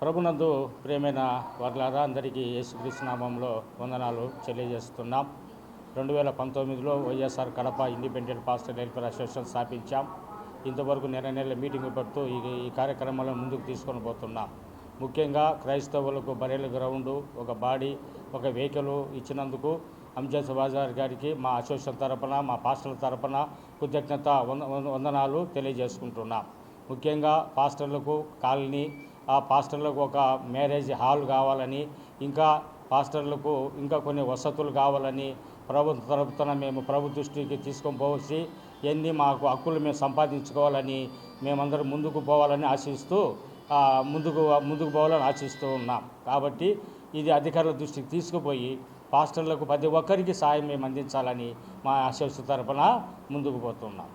ప్రభునందు ప్రేమైన వర్లారా అందరికీ యేసుక్రీస్తు నామంలో వందనాలు తెలియజేస్తున్నాం. రెండు వేల పంతొమ్మిదిలో YSR Kadapa independent pastor helper association స్థాపించాం. ఇంతవరకు నెల నెల మీటింగ్ పెడుతూ ఈ కార్యక్రమాలను ముందుకు తీసుకొని పోతున్నాం. ముఖ్యంగా క్రైస్తవులకు బరేల గ్రౌండ్ ఒక బాడీ ఒక వెహికల్ ఇచ్చినందుకు అంజద్ బాజార్ గారికి మా అసోసియేషన్ తరపున మా పాస్టర్ల తరపున కృతజ్ఞత వంద వందనాలు తెలియజేసుకుంటున్నాం. ముఖ్యంగా పాస్టర్లకు కాలనీ ఆ పాస్టర్లకు ఒక మ్యారేజ్ హాల్ కావాలని ఇంకా పాస్టర్లకు ఇంకా కొన్ని వసతులు కావాలని ప్రభుత్వ తరపున మేము ప్రభు దృష్టికి తీసుకొని పోవచ్చి ఎన్ని మాకు హక్కులు మేము సంపాదించుకోవాలని మేమందరం ముందుకు పోవాలని ఆశిస్తూ ముందుకు ముందుకు పోవాలని ఆశిస్తూ ఉన్నాం. కాబట్టి ఇది అధికారుల దృష్టికి తీసుకుపోయి పాస్టర్లకు ప్రతి ఒక్కరికి సాయం మేము అందించాలని మా అసోసియేషన్ తరఫున ముందుకు పోతున్నాం.